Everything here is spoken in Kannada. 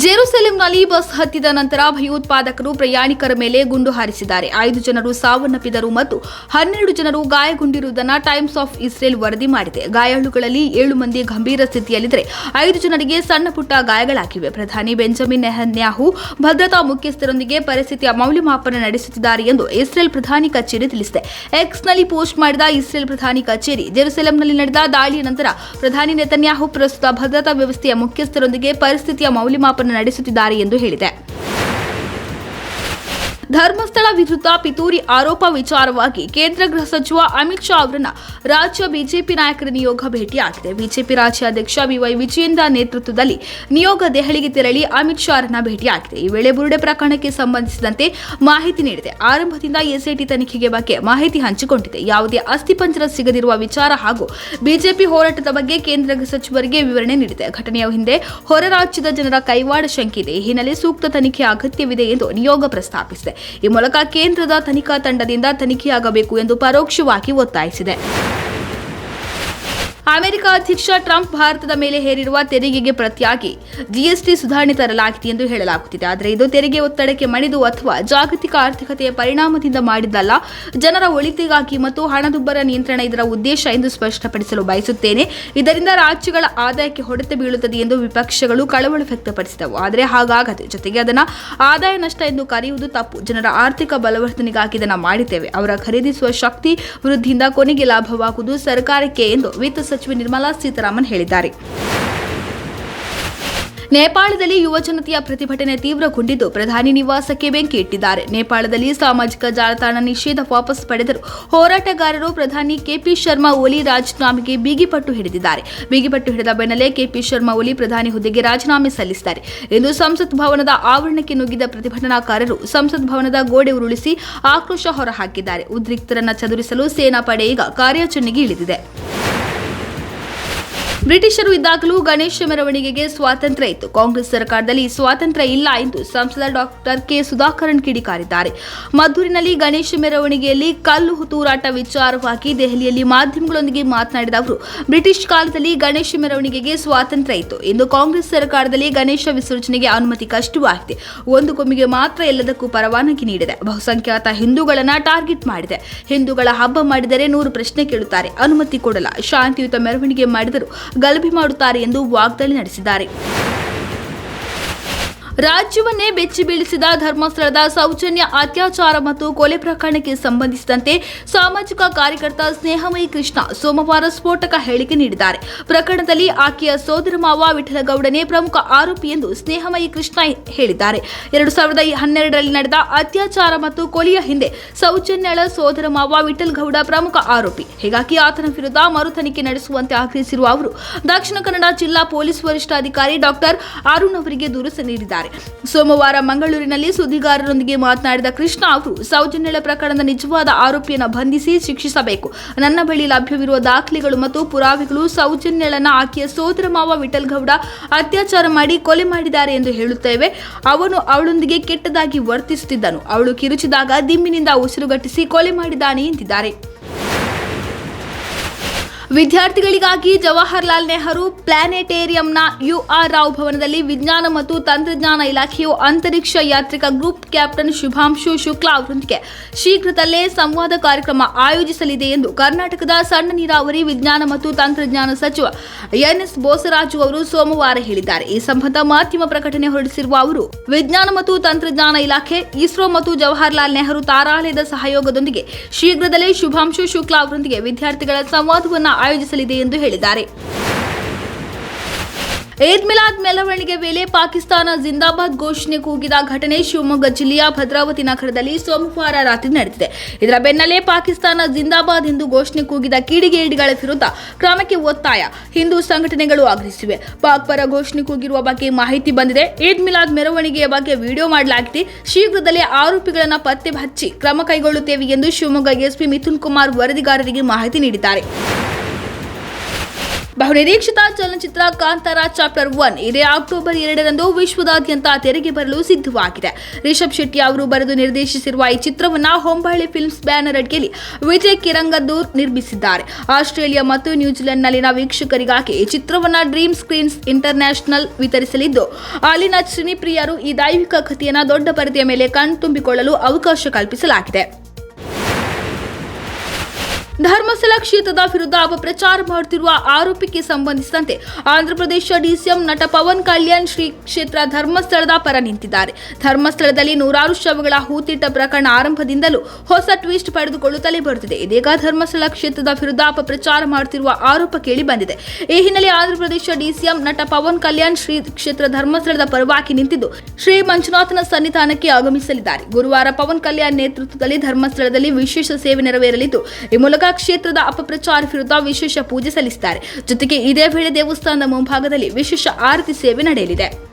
ಜೆರುಸೆಲೆಂನಲ್ಲಿ ಬಸ್ ಹತ್ತಿದ ನಂತರ ಭಯೋತ್ಪಾದಕರು ಪ್ರಯಾಣಿಕರ ಮೇಲೆ ಗುಂಡು ಹಾರಿಸಿದ್ದಾರೆ. ಐದು ಜನರು ಸಾವನ್ನಪ್ಪಿದರು ಮತ್ತು ಹನ್ನೆರಡು ಜನರು ಗಾಯಗೊಂಡಿರುವುದನ್ನು ಟೈಮ್ಸ್ ಆಫ್ ಇಸ್ರೇಲ್ ವರದಿ ಮಾಡಿದೆ. ಗಾಯಾಳುಗಳಲ್ಲಿ ಏಳು ಮಂದಿ ಗಂಭೀರ ಸ್ಥಿತಿಯಲ್ಲಿದ್ದರೆ ಐದು ಜನರಿಗೆ ಸಣ್ಣ ಪುಟ್ಟ ಗಾಯಗಳಾಗಿವೆ. ಪ್ರಧಾನಿ ಬೆಂಜಮಿನ್ ನೆಹನ್ಯಾಹು ಭದ್ರತಾ ಮುಖ್ಯಸ್ಥರೊಂದಿಗೆ ಪರಿಸ್ಥಿತಿಯ ಮೌಲ್ಯಮಾಪನ ನಡೆಸುತ್ತಿದ್ದಾರೆ ಎಂದು ಇಸ್ರೇಲ್ ಪ್ರಧಾನಿ ಕಚೇರಿ ತಿಳಿಸಿದೆ. ಎಕ್ಸ್ನಲ್ಲಿ ಪೋಸ್ಟ್ ಮಾಡಿದ ಇಸ್ರೇಲ್ ಪ್ರಧಾನಿ ಕಚೇರಿ, ಜೆರುಸೆಲಂನಲ್ಲಿ ನಡೆದ ದಾಳಿಯ ನಂತರ ಪ್ರಧಾನಿ ನೆತನ್ಯಾಹು ಪ್ರಸ್ತುತ ಭದ್ರತಾ ವ್ಯವಸ್ಥೆಯ ಮುಖ್ಯಸ್ಥರೊಂದಿಗೆ ಪರಿಸ್ಥಿತಿಯ ಮೌಲ್ಯಮಾಪನ ನಡೆಸುತ್ತಿದ್ದಾರೆ ಎಂದು ಹೇಳಿದೆ. ಧರ್ಮಸ್ಥಳ ವಿರುದ್ಧ ಪಿತೂರಿ ಆರೋಪ ವಿಚಾರವಾಗಿ ಕೇಂದ್ರ ಗೃಹ ಸಚಿವ ಅಮಿತ್ ಶಾ ಅವರನ್ನು ರಾಜ್ಯ ಬಿಜೆಪಿ ನಾಯಕರ ನಿಯೋಗ ಭೇಟಿಯಾಗಿದೆ. ಬಿಜೆಪಿ ರಾಜ್ಯಾಧ್ಯಕ್ಷ ಬಿವೈ ವಿಜಯೇಂದ್ರ ನೇತೃತ್ವದಲ್ಲಿ ನಿಯೋಗ ದೆಹಲಿಗೆ ತೆರಳಿ ಅಮಿತ್ ಶಾ ಅವರನ್ನ ಭೇಟಿಯಾಗಿದೆ. ಈ ವೇಳೆ ಬುರುಡೆ ಪ್ರಕರಣಕ್ಕೆ ಸಂಬಂಧಿಸಿದಂತೆ ಮಾಹಿತಿ ನೀಡಿದೆ. ಆರಂಭದಿಂದ ಎಸ್ಐಟಿ ತನಿಖೆಗೆ ಬಗ್ಗೆ ಮಾಹಿತಿ ಹಂಚಿಕೊಂಡಿದೆ. ಯಾವುದೇ ಅಸ್ಥಿಪಂಜರ ಸಿಗದಿರುವ ವಿಚಾರ ಹಾಗೂ ಬಿಜೆಪಿ ಹೋರಾಟದ ಬಗ್ಗೆ ಕೇಂದ್ರ ಗೃಹ ಸಚಿವರಿಗೆ ವಿವರಣೆ ನೀಡಿದೆ. ಘಟನೆಯ ಹಿಂದೆ ಹೊರ ರಾಜ್ಯದ ಜನರ ಕೈವಾಡ ಶಂಕಿದೆ ಈ ಹಿನ್ನೆಲೆ ಸೂಕ್ತ ತನಿಖೆ ಅಗತ್ಯವಿದೆ ಎಂದು ನಿಯೋಗ ಪ್ರಸ್ತಾಪಿಸಿದೆ. ಈ ಮೂಲಕ ಕೇಂದ್ರದ ತನಿಖಾ ತಂಡದಿಂದ ತನಿಖೆಯಾಗಬೇಕು ಎಂದು ಪರೋಕ್ಷವಾಗಿ ಒತ್ತಾಯಿಸಿದೆ. ಅಮೆರಿಕ ಅಧ್ಯಕ್ಷ ಟ್ರಂಪ್ ಭಾರತದ ಮೇಲೆ ಹೇರಿರುವ ತೆರಿಗೆಗೆ ಪ್ರತಿಯಾಗಿ ಜಿಎಸ್ಟಿ ಸುಧಾರಣೆ ತರಲಾಗಿದೆ ಎಂದು ಹೇಳಲಾಗುತ್ತಿದೆ. ಆದರೆ ಇದು ತೆರಿಗೆ ಒತ್ತಡಕ್ಕೆ ಮಣಿದು ಅಥವಾ ಜಾಗತಿಕ ಆರ್ಥಿಕತೆಯ ಪರಿಣಾಮದಿಂದ ಮಾಡಿದ್ದಲ್ಲ. ಜನರ ಒಳಿತಿಗಾಗಿ ಮತ್ತು ಹಣದುಬ್ಬರ ನಿಯಂತ್ರಣ ಇದರ ಉದ್ದೇಶ ಎಂದು ಸ್ಪಷ್ಟಪಡಿಸಲು ಬಯಸುತ್ತೇನೆ. ಇದರಿಂದ ರಾಜ್ಯಗಳ ಆದಾಯಕ್ಕೆ ಹೊಡೆತ ಬೀಳುತ್ತದೆ ಎಂದು ವಿಪಕ್ಷಗಳು ಕಳವಳ ವ್ಯಕ್ತಪಡಿಸಿದವು. ಆದರೆ ಹಾಗಾಗದೆ. ಜೊತೆಗೆ ಅದನ್ನು ಆದಾಯ ನಷ್ಟ ಎಂದು ಕರೆಯುವುದು ತಪ್ಪು. ಜನರ ಆರ್ಥಿಕ ಬಲವರ್ಧನೆಗಾಗಿ ಇದನ್ನು ಮಾಡಿದ್ದೇವೆ. ಅವರ ಖರೀದಿಸುವ ಶಕ್ತಿ ವೃದ್ಧಿಯಿಂದ ಕೊನೆಗೆ ಲಾಭವಾಗುವುದು ಸರ್ಕಾರಕ್ಕೆ ಎಂದು ವಿತ್ತ ನಿರ್ಮಲಾ ಸೀತಾರಾಮನ್ ಹೇಳಿದ್ದಾರೆ. ನೇಪಾಳದಲ್ಲಿ ಯುವಜನತೆಯ ಪ್ರತಿಭಟನೆ ತೀವ್ರಗೊಂಡಿದ್ದು ಪ್ರಧಾನಿ ನಿವಾಸಕ್ಕೆ ಬೆಂಕಿ ಇಟ್ಟಿದ್ದಾರೆ. ನೇಪಾಳದಲ್ಲಿ ಸಾಮಾಜಿಕ ಜಾಲತಾಣ ನಿಷೇಧ ವಾಪಸ್ ಪಡೆದರು ಹೋರಾಟಗಾರರು ಪ್ರಧಾನಿ ಕೆಪಿ ಶರ್ಮಾ ಓಲಿ ರಾಜೀನಾಮೆಗೆ ಬಿಗಿಪಟ್ಟು ಹಿಡಿದಿದ್ದಾರೆ. ಬಿಗಿಪಟ್ಟು ಹಿಡಿದ ಬೆನ್ನಲ್ಲೇ ಕೆಪಿ ಶರ್ಮಾ ಓಲಿ ಪ್ರಧಾನಿ ಹುದ್ದೆಗೆ ರಾಜೀನಾಮೆ ಸಲ್ಲಿಸಿದ್ದಾರೆ. ಇಂದು ಸಂಸತ್ ಭವನದ ಆವರಣಕ್ಕೆ ನುಗ್ಗಿದ ಪ್ರತಿಭಟನಾಕಾರರು ಸಂಸತ್ ಭವನದ ಗೋಡೆ ಉರುಳಿಸಿ ಆಕ್ರೋಶ ಹೊರಹಾಕಿದ್ದಾರೆ. ಉದ್ರಿಕ್ತರನ್ನ ಚದುರಿಸಲು ಸೇನಾ ಪಡೆ ಈಗ ಕಾರ್ಯಾಚರಣೆಗೆ ಇಳಿದಿದೆ. ಬ್ರಿಟಿಷರು ಇದ್ದಾಗಲೂ ಗಣೇಶ ಮೆರವಣಿಗೆಗೆ ಸ್ವಾತಂತ್ರ್ಯ ಇತ್ತು. ಕಾಂಗ್ರೆಸ್ ಸರ್ಕಾರದಲ್ಲಿ ಸ್ವಾತಂತ್ರ್ಯ ಇಲ್ಲ ಎಂದು ಸಂಸದ ಡಾಕ್ಟರ್ ಕೆ. ಸುಧಾಕರನ್ ಕಿಡಿಕಾರಿದ್ದಾರೆ. ಮದ್ದೂರಿನಲ್ಲಿ ಗಣೇಶ ಮೆರವಣಿಗೆಯಲ್ಲಿ ಕಲ್ಲು ತೂರಾಟ ವಿಚಾರವಾಗಿ ದೆಹಲಿಯಲ್ಲಿ ಮಾಧ್ಯಮಗಳೊಂದಿಗೆ ಮಾತನಾಡಿದ ಅವರು, ಬ್ರಿಟಿಷ್ ಕಾಲದಲ್ಲಿ ಗಣೇಶ ಮೆರವಣಿಗೆಗೆ ಸ್ವಾತಂತ್ರ್ಯ ಇತ್ತು. ಇಂದು ಕಾಂಗ್ರೆಸ್ ಸರ್ಕಾರದಲ್ಲಿ ಗಣೇಶ ವಿಸರ್ಜನೆಗೆ ಅನುಮತಿ ಕಷ್ಟವಾಗಿದೆ. ಒಂದು ಕೊಮ್ಮಿಗೆ ಮಾತ್ರ ಎಲ್ಲದಕ್ಕೂ ಪರವಾನಗಿ ನೀಡಿದೆ. ಬಹುಸಂಖ್ಯಾತ ಹಿಂದೂಗಳನ್ನು ಟಾರ್ಗೆಟ್ ಮಾಡಿದೆ. ಹಿಂದೂಗಳ ಹಬ್ಬ ಮಾಡಿದರೆ ನೂರು ಪ್ರಶ್ನೆ ಕೇಳುತ್ತಾರೆ. ಅನುಮತಿ ಕೊಡಲ್ಲ. ಶಾಂತಿಯುತ ಮೆರವಣಿಗೆ ಮಾಡಿದರೂ ಗಲಭೆ ಮಾಡುತ್ತಾರೆ ಎಂದು ವಾಗ್ದಾಳಿ ನಡೆಸಿದ್ದಾರೆ. ರಾಜ್ಯವನ್ನೇ ಬೆಚ್ಚಿ ಬೀಳಿಸಿದ ಧರ್ಮಸ್ಥಳದ ಸೌಜನ್ಯ ಅತ್ಯಾಚಾರ ಮತ್ತು ಕೊಲೆ ಪ್ರಕರಣಕ್ಕೆ ಸಂಬಂಧಿಸಿದಂತೆ ಸಾಮಾಜಿಕ ಕಾರ್ಯಕರ್ತ ಸ್ನೇಹಮಯಿ ಕೃಷ್ಣ ಸೋಮವಾರ ಸ್ಫೋಟಕ ಹೇಳಿಕೆ ನೀಡಿದ್ದಾರೆ. ಪ್ರಕರಣದಲ್ಲಿ ಆಕೆಯ ಸೋದರ ಮಾವ ವಿಠಲಗೌಡನೇ ಪ್ರಮುಖ ಆರೋಪಿ ಎಂದು ಸ್ನೇಹಮಯಿ ಕೃಷ್ಣ ಹೇಳಿದ್ದಾರೆ. ಎರಡು ಸಾವಿರದ ಹನ್ನೆರಡರಲ್ಲಿ ನಡೆದ ಅತ್ಯಾಚಾರ ಮತ್ತು ಕೊಲೆಯ ಹಿಂದೆ ಸೌಜನ್ಯಳ ಸೋದರ ಮಾವ ವಿಠಲಗೌಡ ಪ್ರಮುಖ ಆರೋಪಿ. ಹೀಗಾಗಿ ಆತನ ವಿರುದ್ಧ ಮರು ತನಿಖೆ ನಡೆಸುವಂತೆ ಆಗ್ರಹಿಸಿರುವ ಅವರು, ದಕ್ಷಿಣ ಕನ್ನಡ ಜಿಲ್ಲಾ ಪೊಲೀಸ್ ವರಿಷ್ಠಾಧಿಕಾರಿ ಡಾಕ್ಟರ್ ಅರುಣ್ ಅವರಿಗೆ ದೂರು ನೀಡಿದ್ದಾರೆ. ಸೋಮವಾರ ಮಂಗಳೂರಿನಲ್ಲಿ ಸುದ್ದಿಗಾರರೊಂದಿಗೆ ಮಾತನಾಡಿದ ಕೃಷ್ಣ ಅವರು, ಸೌಜನ್ಯಳ ಪ್ರಕರಣದ ನಿಜವಾದ ಆರೋಪಿಯನ್ನು ಬಂಧಿಸಿ ಶಿಕ್ಷಿಸಬೇಕು. ನನ್ನ ಬಳಿ ಲಭ್ಯವಿರುವ ದಾಖಲೆಗಳು ಮತ್ತು ಪುರಾವೆಗಳು ಸೌಜನ್ಯಳನ್ನ ಆಕೆಯ ಸೋದರ ಮಾವ ವಿಠಲ್ ಗೌಡ ಅತ್ಯಾಚಾರ ಮಾಡಿ ಕೊಲೆ ಮಾಡಿದ್ದಾರೆ ಎಂದು ಹೇಳುತ್ತೇವೆ. ಅವನು ಅವಳೊಂದಿಗೆ ಕೆಟ್ಟದಾಗಿ ವರ್ತಿಸುತ್ತಿದ್ದನು. ಅವಳು ಕಿರುಚಿದಾಗ ದಿಮ್ಮಿನಿಂದ ಉಸಿರುಗಟ್ಟಿಸಿ ಕೊಲೆ ಮಾಡಿದ್ದಾನೆ ಎಂದಿದ್ದಾರೆ. ವಿದ್ಯಾರ್ಥಿಗಳಿಗಾಗಿ ಜವಾಹರ್ಲಾಲ್ ನೆಹರು ಪ್ಲಾನೆಟೇರಿಯಂನ ಯುಆರ್ ರಾವ್ ಭವನದಲ್ಲಿ ವಿಜ್ಞಾನ ಮತ್ತು ತಂತ್ರಜ್ಞಾನ ಇಲಾಖೆಯು ಅಂತರಿಕ್ಷ ಯಾತ್ರಿಕ ಗ್ರೂಪ್ ಕ್ಯಾಪ್ಟನ್ ಶುಭಾಂಶು ಶುಕ್ಲಾ ಅವರೊಂದಿಗೆ ಶೀಘ್ರದಲ್ಲೇ ಸಂವಾದ ಕಾರ್ಯಕ್ರಮ ಆಯೋಜಿಸಲಿದೆ ಎಂದು ಕರ್ನಾಟಕದ ಸಣ್ಣ ನೀರಾವರಿ ವಿಜ್ಞಾನ ಮತ್ತು ತಂತ್ರಜ್ಞಾನ ಸಚಿವ ಎನ್ ಎಸ್ ಬೋಸರಾಜು ಅವರು ಸೋಮವಾರ ಹೇಳಿದ್ದಾರೆ. ಈ ಸಂಬಂಧ ಮಾಧ್ಯಮ ಪ್ರಕಟಣೆ ಹೊರಡಿಸಿರುವ ಅವರು, ವಿಜ್ಞಾನ ಮತ್ತು ತಂತ್ರಜ್ಞಾನ ಇಲಾಖೆ, ಇಸ್ರೋ ಮತ್ತು ಜವಾಹರ್ಲಾಲ್ ನೆಹರು ತಾರಾಲಯದ ಸಹಯೋಗದೊಂದಿಗೆ ಶೀಘ್ರದಲ್ಲೇ ಶುಭಾಂಶು ಶುಕ್ಲಾ ಅವರೊಂದಿಗೆ ವಿದ್ಯಾರ್ಥಿಗಳ ಸಂವಾದವನ್ನು ಆಯೋಜಿಸಲಿದೆ ಎಂದು ಹೇಳಿದ್ದಾರೆ. ಏದ್ ಮಿಲಾದ್ ಮೆರವಣಿಗೆ ವೇಳೆ ಪಾಕಿಸ್ತಾನ ಜಿಂದಾಬಾದ್ ಘೋಷಣೆ ಕೂಗಿದ ಘಟನೆ ಶಿವಮೊಗ್ಗ ಜಿಲ್ಲೆಯ ಭದ್ರಾವತಿ ನಗರದಲ್ಲಿ ಸೋಮವಾರ ರಾತ್ರಿ ನಡೆದಿದೆ. ಇದರ ಬೆನ್ನಲ್ಲೇ ಪಾಕಿಸ್ತಾನ ಜಿಂದಾಬಾದ್ ಎಂದು ಘೋಷಣೆ ಕೂಗಿದ ಕಿಡಿಗೇಡಿಗಳ ವಿರುದ್ಧ ಕ್ರಮಕ್ಕೆ ಒತ್ತಾಯ. ಹಿಂದೂ ಸಂಘಟನೆಗಳು ಆಗ್ರಹಿಸಿವೆ. ಪಾಕ್ ಪರ ಘೋಷಣೆ ಕೂಗಿರುವ ಬಗ್ಗೆ ಮಾಹಿತಿ ಬಂದಿದೆ. ಏದ್ ಮಿಲಾದ್ ಮೆರವಣಿಗೆಯ ಬಗ್ಗೆ ವಿಡಿಯೋ ಮಾಡಲಾಗಿದೆ. ಶೀಘ್ರದಲ್ಲೇ ಆರೋಪಿಗಳನ್ನು ಪತ್ತೆ ಹಚ್ಚಿ ಕ್ರಮ ಕೈಗೊಳ್ಳುತ್ತೇವೆ ಎಂದು ಶಿವಮೊಗ್ಗ ಎಸ್ಪಿ ಮಿಥುನ್ ಕುಮಾರ್ ವರದಿಗಾರರಿಗೆ ಮಾಹಿತಿ ನೀಡಿದ್ದಾರೆ. ಬಹುನಿರೀಕ್ಷಿತ ಚಲನಚಿತ್ರ ಕಾಂತಾರ ಚಾಪ್ಟರ್ ಒನ್ ಇದೇ ಅಕ್ಟೋಬರ್ ಎರಡರಂದು ವಿಶ್ವದಾದ್ಯಂತ ತೆರೆಗೆ ಬರಲು ಸಿದ್ಧವಾಗಿದೆ. ರಿಷಬ್ ಶೆಟ್ಟಿ ಅವರು ಬರೆದು ನಿರ್ದೇಶಿಸಿರುವ ಈ ಚಿತ್ರವನ್ನು ಹೊಂಬಳ್ಳಿ ಫಿಲ್ಮ್ಸ್ ಬ್ಯಾನರ್ ಅಡಿಯಲ್ಲಿ ವಿಜಯ್ ಕಿರಂಗದೂರ್ ನಿರ್ಮಿಸಿದ್ದಾರೆ. ಆಸ್ಟ್ರೇಲಿಯಾ ಮತ್ತು ನ್ಯೂಜಿಲೆಂಡ್ನಲ್ಲಿನ ವೀಕ್ಷಕರಿಗಾಗಿ ಈ ಚಿತ್ರವನ್ನು ಡ್ರೀಮ್ ಸ್ಕ್ರೀನ್ಸ್ ಇಂಟರ್ನ್ಯಾಷನಲ್ ವಿತರಿಸಲಿದ್ದು, ಅಲ್ಲಿನ ಸಿನಿಪ್ರಿಯರು ಈ ದೈವಿಕ ಕಥೆಯನ್ನು ದೊಡ್ಡ ಪರದೆಯ ಮೇಲೆ ಕಣ್ತುಂಬಿಕೊಳ್ಳಲು ಅವಕಾಶ ಕಲ್ಪಿಸಲಾಗಿದೆ. ಧರ್ಮಸ್ಥಳ ಕ್ಷೇತ್ರದ ವಿರುದ್ಧ ಅಪಪ್ರಚಾರ ಮಾಡುತ್ತಿರುವ ಆರೋಪಕ್ಕೆ ಸಂಬಂಧಿಸಿದಂತೆ ಆಂಧ್ರಪ್ರದೇಶ ಡಿಸಿಎಂ ನಟ ಪವನ್ ಕಲ್ಯಾಣ್ ಶ್ರೀ ಕ್ಷೇತ್ರ ಧರ್ಮಸ್ಥಳದ ಪರ ನಿಂತಿದ್ದಾರೆ. ಧರ್ಮಸ್ಥಳದಲ್ಲಿ ನೂರಾರು ಶವಗಳ ಹೂತಿಟ್ಟ ಪ್ರಕರಣ ಆರಂಭದಿಂದಲೂ ಹೊಸ ಟ್ವಿಸ್ಟ್ ಪಡೆದುಕೊಳ್ಳುತ್ತಲೇ ಬರುತ್ತಿದೆ. ಇದೀಗ ಧರ್ಮಸ್ಥಳ ಕ್ಷೇತ್ರದ ವಿರುದ್ಧ ಅಪಪ್ರಚಾರ ಮಾಡುತ್ತಿರುವ ಆರೋಪ ಕೇಳಿ ಬಂದಿದೆ. ಈ ಹಿನ್ನೆಲೆ ಆಂಧ್ರಪ್ರದೇಶ ಡಿಸಿಎಂ ನಟ ಪವನ್ ಕಲ್ಯಾಣ್ ಶ್ರೀ ಕ್ಷೇತ್ರ ಧರ್ಮಸ್ಥಳದ ಪರವಾಗಿ ನಿಂತಿದ್ದು, ಶ್ರೀ ಮಂಜುನಾಥನ ಸನ್ನಿಧಾನಕ್ಕೆ ಆಗಮಿಸಲಿದ್ದಾರೆ. ಗುರುವಾರ ಪವನ್ ಕಲ್ಯಾಣ್ ನೇತೃತ್ವದಲ್ಲಿ ಧರ್ಮಸ್ಥಳದಲ್ಲಿ ವಿಶೇಷ ಸೇವೆ ನೆರವೇರಲಿದ್ದು, ಈ ಮೂಲಕ ಕ್ಷೇತ್ರದ ಅಪಪ್ರಚಾರ ವಿರುದ್ಧ ವಿಶೇಷ ಪೂಜೆ ಸಲ್ಲಿಸಿದ್ದಾರೆ. ಜೊತೆಗೆ ಇದೇ ವೇಳೆ ದೇವಸ್ಥಾನದ ಮುಂಭಾಗದಲ್ಲಿ ವಿಶೇಷ ಆರತಿ ಸೇವೆ ನಡೆಯಲಿದೆ.